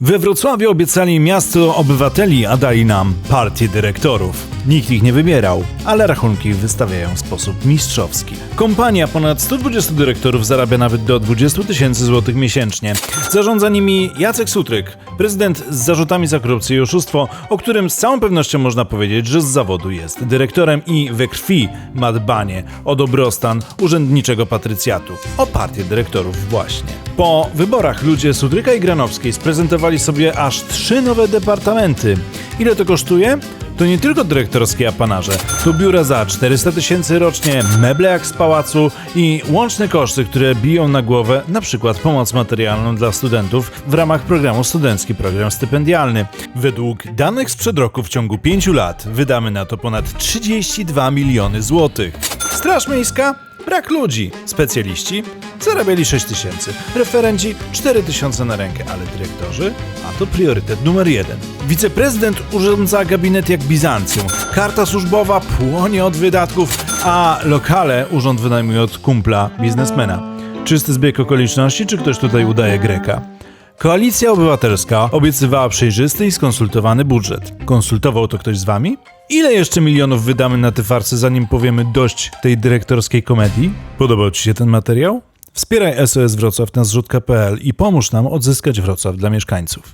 We Wrocławiu obiecali miasto obywateli, a dali nam partię dyrektorów. Nikt ich nie wybierał, ale rachunki wystawiają w sposób mistrzowski. Kompania ponad 120 dyrektorów zarabia nawet do 20 tysięcy złotych miesięcznie. Zarządza nimi Jacek Sutryk, prezydent z zarzutami za korupcję i oszustwo, o którym z całą pewnością można powiedzieć, że z zawodu jest dyrektorem i we krwi ma dbanie o dobrostan urzędniczego patrycjatu. O partię dyrektorów właśnie. Po wyborach ludzie Sutryka i Granowskiej sprezentowali sobie aż trzy nowe departamenty. Ile to kosztuje? To nie tylko dyrektorskie apanarze, to biura za 400 tysięcy rocznie, meble jak z pałacu i łączne koszty, które biją na głowę, na przykład pomoc materialną dla studentów w ramach programu Studencki Program Stypendialny. Według danych sprzed roku w ciągu 5 lat wydamy na to ponad 32 miliony złotych. Straż Miejska? Brak ludzi. Specjaliści? Zarabiali 6 tysięcy. Referenci 4 tysiące na rękę, ale dyrektorzy? A to priorytet numer jeden. Wiceprezydent urządza gabinet jak Bizancjum. Karta służbowa płonie od wydatków, a lokale urząd wynajmuje od kumpla biznesmena. Czysty zbieg okoliczności, czy ktoś tutaj udaje Greka? Koalicja Obywatelska obiecywała przejrzysty i skonsultowany budżet. Konsultował to ktoś z wami? Ile jeszcze milionów wydamy na te farsy, zanim powiemy dość tej dyrektorskiej komedii? Podobał Ci się ten materiał? Wspieraj SOS Wrocław na zrzutka.pl i pomóż nam odzyskać Wrocław dla mieszkańców.